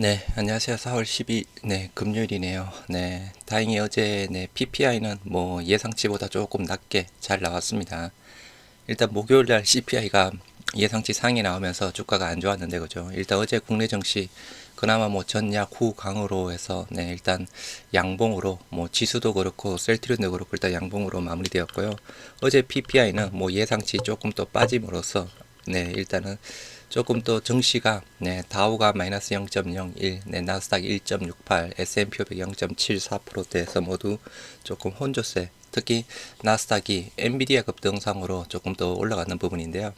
네, 안녕하세요. 4월 10일, 네, 금요일이네요. 네, 다행히 어제, 네, PPI는 뭐 예상치보다 조금 낮게 잘 나왔습니다. 일단 목요일 날 CPI가 예상치 상이 나오면서 주가가 안 좋았는데, 그죠? 일단 어제 국내 증시, 그나마 뭐 전약 후 강으로 해서, 네, 일단 양봉으로, 뭐 지수도 그렇고, 셀트리온도 그렇고, 일단 양봉으로 마무리되었고요. 어제 PPI는 뭐 예상치 조금 또 빠짐으로써, 네, 일단은 조금 또 증시가 네, 다우가 마이너스 0.01, 네, 나스닥 1.68, S&P 500 0.74%대에서 모두 조금 혼조세. 특히 나스닥이 엔비디아 급등상으로 조금 더 올라가는 부분인데요.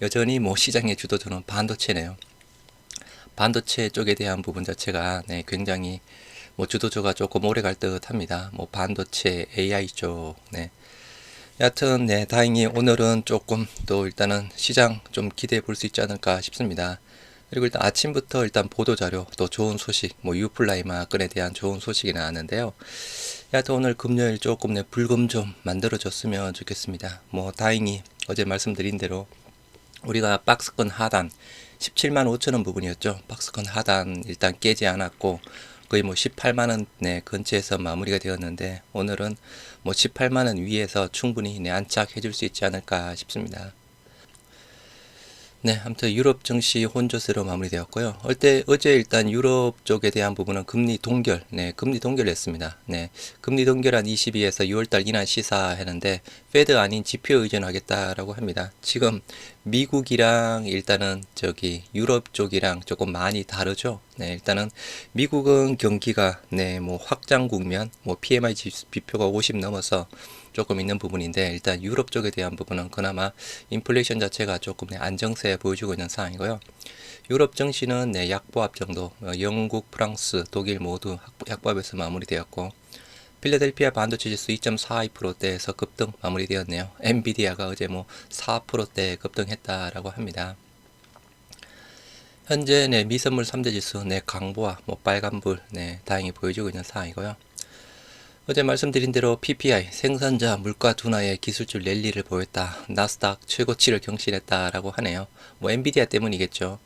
여전히 뭐 시장의 주도주는 반도체네요. 반도체 쪽에 대한 부분 자체가 네, 굉장히 뭐 주도주가 조금 오래 갈 듯합니다. 뭐 반도체, AI 쪽, 네. 여하튼 네 다행히 오늘은 조금 또 일단은 시장 좀 기대해 볼 수 있지 않을까 싶습니다. 그리고 일단 아침부터 일단 보도 자료 또 좋은 소식 뭐 유플라이마 건에 대한 좋은 소식이 나왔는데요. 여하튼 오늘 금요일 조금 네 불금 좀 만들어졌으면 좋겠습니다. 뭐 다행히 어제 말씀드린 대로 우리가 박스권 하단 17만 5천원 부분이었죠. 박스권 하단 일단 깨지 않았고 거의 뭐 18만 원 네, 근처에서 마무리가 되었는데 오늘은 뭐 18만 원 위에서 충분히 네, 안착해 줄 수 있지 않을까 싶습니다. 네, 아무튼 유럽 증시 혼조세로 마무리되었고요. 어때 어제 일단 유럽 쪽에 대한 부분은 금리 동결, 네, 금리 동결했습니다. 네, 금리 동결한 22에서 6월달 인하 시사했는데 페드 아닌 지표 의존하겠다라고 합니다. 지금 미국이랑 일단은 저기 유럽 쪽이랑 조금 많이 다르죠. 네, 일단은 미국은 경기가 네, 뭐 확장 국면, 뭐 PMI 지표가 50 넘어서 조금 있는 부분인데 일단 유럽 쪽에 대한 부분은 그나마 인플레이션 자체가 조금 안정세 보여주고 있는 상황이고요. 유럽 증시는 네, 약보합 정도, 어, 영국, 프랑스, 독일 모두 약보합에서 마무리되었고 필라델피아 반도체 지수 2.42%대에서 급등 마무리되었네요. 엔비디아가 어제 뭐 4%대 급등했다라고 합니다. 현재 네, 미선물 3대 지수 네, 강보와 뭐 빨간불 네, 다행히 보여주고 있는 상황이고요. 어제 말씀드린 대로 PPI 생산자 물가 둔화의 기술적 랠리를 보였다. 나스닥 최고치를 경신했다라고 하네요. 뭐 엔비디아 때문이겠죠.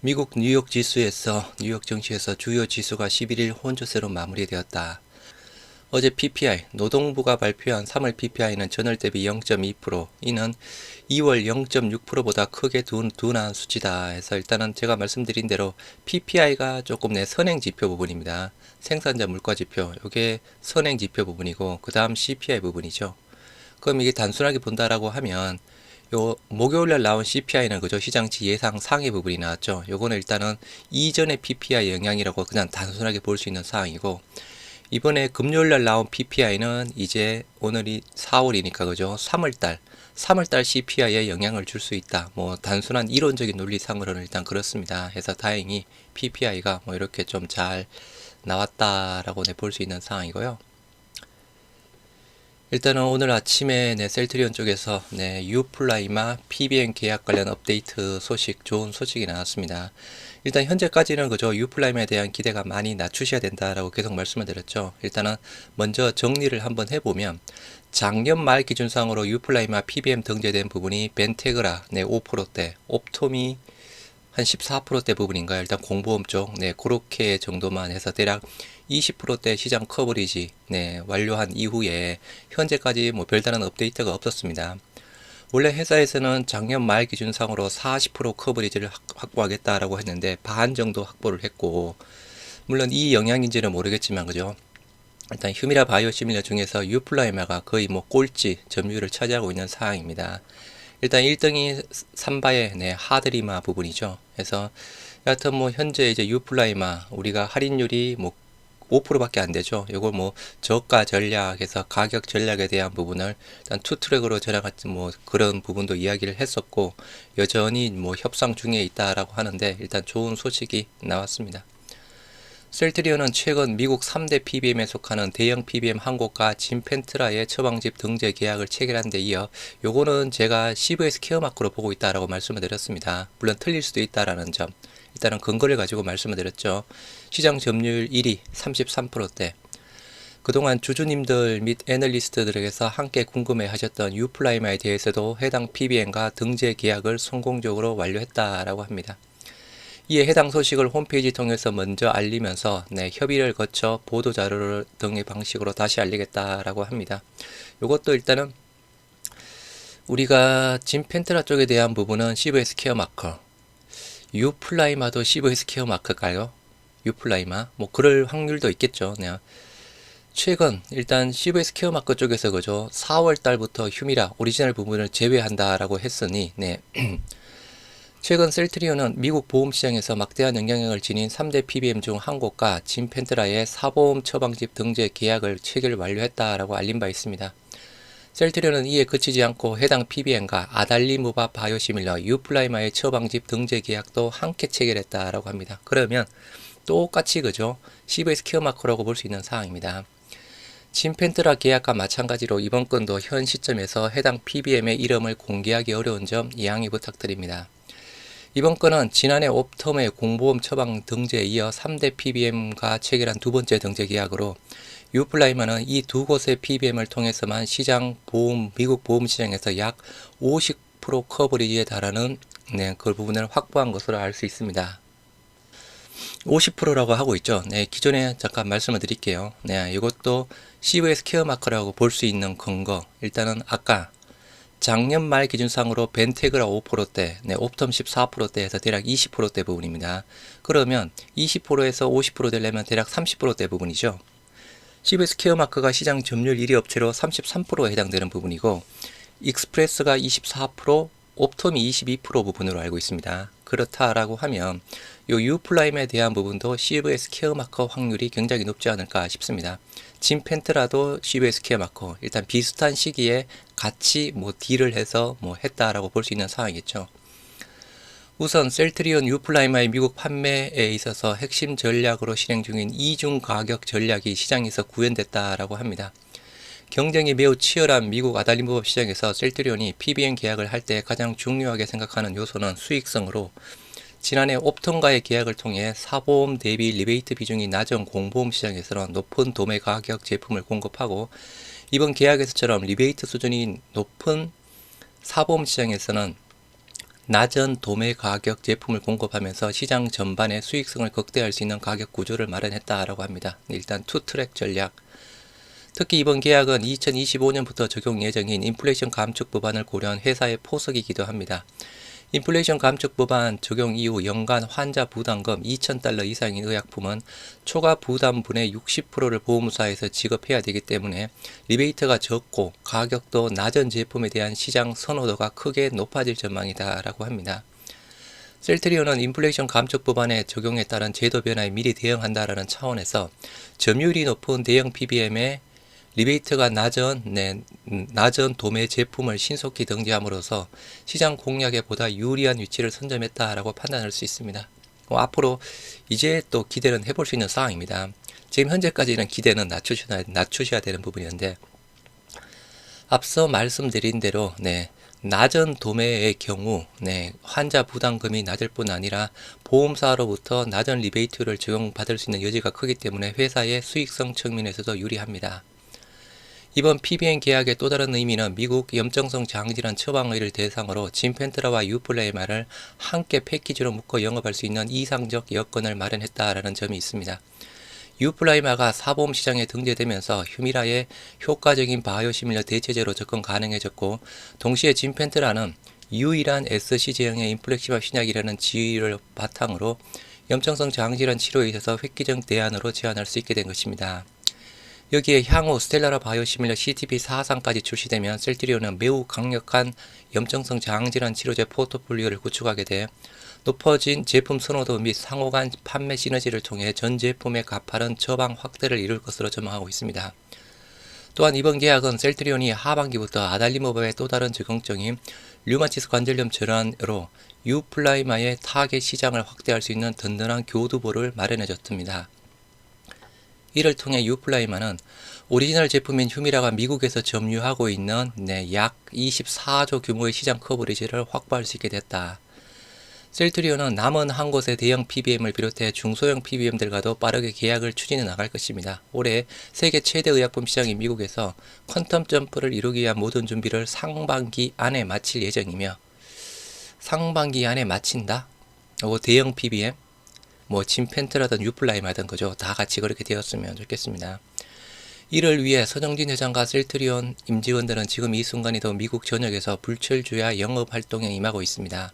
미국 뉴욕 지수에서 뉴욕 증시에서 주요 지수가 11일 혼조세로 마무리되었다. 어제 PPI, 노동부가 발표한 3월 PPI는 전월 대비 0.2%, 이는 2월 0.6%보다 크게 둔, 둔한 수치다 해서 일단은 제가 말씀드린 대로 PPI가 조금 내 선행 지표 부분입니다. 생산자 물가 지표, 이게 선행 지표 부분이고, 그 다음 CPI 부분이죠. 그럼 이게 단순하게 본다라고 하면, 요 목요일날 나온 CPI는 그저 시장치 예상 상위 부분이 나왔죠. 요거는 일단은 이전의 PPI 영향이라고 그냥 단순하게 볼 수 있는 사항이고 이번에 금요일 날 나온 PPI는 이제 오늘이 4월이니까 그죠? 3월 달 3월달 CPI에 영향을 줄 수 있다. 뭐 단순한 이론적인 논리상으로는 일단 그렇습니다. 해서 다행히 PPI가 뭐 이렇게 좀 잘 나왔다라고 볼수 있는 상황이고요. 일단은 오늘 아침에 네, 셀트리온 쪽에서 네, 유플라이마 PBN 계약 관련 업데이트 소식 좋은 소식이 나왔습니다. 일단 현재까지는 그저 유플라임에 대한 기대가 많이 낮추셔야 된다라고 계속 말씀을 드렸죠. 일단은 먼저 정리를 한번 해보면 작년 말 기준상으로 유플라임과 PBM 등재된 부분이 벤테그라 네 5%대, 옵토미 한 14%대 부분인가요? 일단 공보험 쪽, 네, 그렇게 정도만 해서 대략 20%대 시장 커버리지, 네, 완료한 이후에 현재까지 뭐 별다른 업데이트가 없었습니다. 원래 회사에서는 작년 말 기준상으로 40% 커버리지를 확보하겠다라고 했는데 반 정도 확보를 했고 물론 이 영향인지는 모르겠지만 그죠? 일단 휴미라 바이오 시밀러 중에서 유플라이마가 거의 뭐 꼴찌 점유율을 차지하고 있는 상황입니다. 일단 1등이 삼바의 네, 하드리마 부분이죠. 그래서 여하튼 뭐 현재 이제 유플라이마 우리가 할인율이 뭐 5%밖에 안 되죠. 이걸 뭐 저가 전략에서 가격 전략에 대한 부분을 일단 투 트랙으로 전략같이 뭐 그런 부분도 이야기를 했었고 여전히 뭐 협상 중에 있다라고 하는데 일단 좋은 소식이 나왔습니다. 셀트리온은 최근 미국 3대 PBM에 속하는 대형 PBM 한 곳과 진펜트라의 처방집 등재 계약을 체결한 데 이어 요거는 제가 CVS 케어마크로 보고 있다라고 말씀을 드렸습니다. 물론 틀릴 수도 있다라는 점. 일단은 근거를 가지고 말씀을 드렸죠. 시장 점유율 1위 33%대. 그동안 주주님들 및 애널리스트들에게서 함께 궁금해 하셨던 유플라이마에 대해서도 해당 PBN과 등재 계약을 성공적으로 완료했다라고 합니다. 이에 해당 소식을 홈페이지 통해서 먼저 알리면서 네, 협의를 거쳐 보도 자료 등의 방식으로 다시 알리겠다라고 합니다. 이것도 일단은 우리가 진펜트라 쪽에 대한 부분은 CVS 케어 마커, 유플라이마도 CVS 케어 마커일까요? 유플라이마 뭐 그럴 확률도 있겠죠. 네. 최근 일단 CVS 케어 마커 쪽에서 그죠 4월 달부터 휴미라 오리지널 부분을 제외한다라고 했으니 네. 최근 셀트리온은 미국 보험 시장에서 막대한 영향력을 지닌 3대 PBM 중 한 곳과 진펜트라의 사보험 처방집 등재 계약을 체결 완료했다라고 알린 바 있습니다. 셀트리온은 이에 그치지 않고 해당 PBM과 아달리무바 바이오시밀러 유플라이마의 처방집 등재 계약도 함께 체결했다라고 합니다. 그러면 똑같이 그죠? CVS 케어마커라고 볼 수 있는 사항입니다. 진펜트라 계약과 마찬가지로 이번 건도 현 시점에서 해당 PBM의 이름을 공개하기 어려운 점 이양해 부탁드립니다. 이번 건은 지난해 옵텀의 공보험 처방 등재에 이어 3대 PBM과 체결한 두 번째 등재 계약으로 유플라이마는 이 두 곳의 PBM을 통해서만 시장 보험 미국 보험 시장에서 약 50% 커버리지에 달하는 네, 그 부분을 확보한 것으로 알 수 있습니다. 50%라고 하고 있죠. 네, 기존에 잠깐 말씀을 드릴게요. 네, 이것도 CVS 케어 마커라고 볼 수 있는 근거. 일단은 아까 작년 말 기준상으로 벤테그라 5%대, 네, 옵텀 14%대에서 대략 20%대 부분입니다. 그러면 20%에서 50% 되려면 대략 30%대 부분이죠. CBS 케어마크가 시장 점유율 1위 업체로 33%에 해당되는 부분이고 익스프레스가 24%, 옵텀이 22% 부분으로 알고 있습니다. 그렇다라고 하면 요 유플라임에 대한 부분도 CVS 케어마커 확률이 굉장히 높지 않을까 싶습니다. 진펜트라도 CVS 케어마커 일단 비슷한 시기에 같이 뭐 딜을 해서 뭐 했다라고 볼 수 있는 상황이겠죠. 우선 셀트리온 유플라이마의 미국 판매에 있어서 핵심 전략으로 실행 중인 이중 가격 전략이 시장에서 구현됐다라고 합니다. 경쟁이 매우 치열한 미국 아달림법 시장에서 셀트리온이 PBM 계약을 할 때 가장 중요하게 생각하는 요소는 수익성으로 지난해 옵톤과의 계약을 통해 사보험 대비 리베이트 비중이 낮은 공보험 시장에서는 높은 도매 가격 제품을 공급하고 이번 계약에서처럼 리베이트 수준이 높은 사보험 시장에서는 낮은 도매 가격 제품을 공급하면서 시장 전반의 수익성을 극대화할 수 있는 가격 구조를 마련했다라고 합니다. 일단 투 트랙 전략. 특히 이번 계약은 2025년부터 적용 예정인 인플레이션 감축 법안을 고려한 회사의 포석이기도 합니다. 인플레이션 감축 법안 적용 이후 연간 환자 부담금 2,000달러 이상인 의약품은 초과 부담분의 60%를 보험사에서 지급해야 되기 때문에 리베이트가 적고 가격도 낮은 제품에 대한 시장 선호도가 크게 높아질 전망이다라고 합니다. 셀트리온은 인플레이션 감축 법안의 적용에 따른 제도 변화에 미리 대응한다라는 차원에서 점유율이 높은 대형 PBM의 리베이트가 낮은 네, 낮은 도매 제품을 신속히 등재함으로써 시장 공략에 보다 유리한 위치를 선점했다라고 판단할 수 있습니다. 어, 앞으로 이제 또 기대는 해볼 수 있는 상황입니다. 지금 현재까지는 기대는 낮추셔야, 낮추셔야 되는 부분이었는데 앞서 말씀드린 대로 네, 낮은 도매의 경우 네, 환자 부담금이 낮을 뿐 아니라 보험사로부터 낮은 리베이트를 적용받을 수 있는 여지가 크기 때문에 회사의 수익성 측면에서도 유리합니다. 이번 PBN 계약의 또 다른 의미는 미국 염증성 장질환 처방의를 대상으로 진펜트라와 유플레이마를 함께 패키지로 묶어 영업할 수 있는 이상적 여건을 마련했다라는 점이 있습니다. 유플라이마가 사보험 시장에 등재되면서 휴미라의 효과적인 바이오시밀러 대체제로 접근 가능해졌고 동시에 진펜트라는 유일한 SC 제형의 인플렉시마 신약이라는 지위를 바탕으로 염증성 장질환 치료에 있어서 획기적 대안으로 제안할 수 있게 된 것입니다. 여기에 향후 스텔라라 바이오 시밀러 CTP4상까지 출시되면 셀트리온은 매우 강력한 염증성 장질환 치료제 포트폴리오를 구축하게 돼 높아진 제품 선호도 및 상호 간 판매 시너지를 통해 전 제품의 가파른 처방 확대를 이룰 것으로 전망하고 있습니다. 또한 이번 계약은 셀트리온이 하반기부터 아달리모바의 또 다른 적응증인 류마티스 관절염 질환으로 유플라이마의 타겟 시장을 확대할 수 있는 든든한 교두보를 마련해줬습니다. 이를 통해 유플라이마는 오리지널 제품인 휴미라가 미국에서 점유하고 있는 네, 약 24조 규모의 시장 커버리지를 확보할 수 있게 됐다. 셀트리온은 남은 한 곳의 대형 PBM을 비롯해 중소형 PBM들과도 빠르게 계약을 추진해 나갈 것입니다. 올해 세계 최대 의약품 시장인 미국에서 퀀텀 점프를 이루기 위한 모든 준비를 상반기 안에 마칠 예정이며 상반기 안에 마친다? 요거 대형 PBM, 뭐 침팬트라든 유플라임하든 그죠. 다 같이 그렇게 되었으면 좋겠습니다. 이를 위해 서정진 회장과 셀트리온 임직원들은 지금 이 순간에도 미국 전역에서 불철주야 영업 활동에 임하고 있습니다.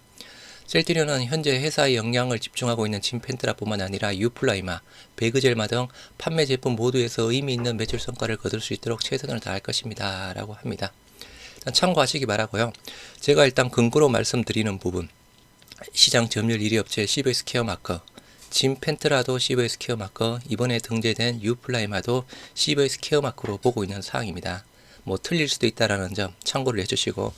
셀트리온은 현재 회사의 역량을 집중하고 있는 침팬트라뿐만 아니라 유플라이마, 베그젤마 등 판매 제품 모두에서 의미 있는 매출 성과를 거둘 수 있도록 최선을 다할 것입니다. 라고 합니다. 참고하시기 바라고요. 제가 일단 근거로 말씀드리는 부분 시장 점유율 1위 업체 CVS 케어마크 짐 펜트라도 CVS 케어마크 이번에 등재된 유플라이마도 CVS 케어마크로 보고 있는 사항입니다. 뭐 틀릴 수도 있다라는 점 참고를 해주시고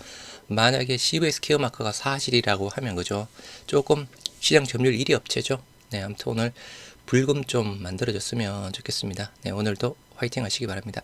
만약에 CVS 케어마크가 사실이라고 하면 그죠 조금 시장 점유율 1위 업체죠. 네 아무튼 오늘 불금 좀 만들어졌으면 좋겠습니다. 네 오늘도 화이팅 하시기 바랍니다.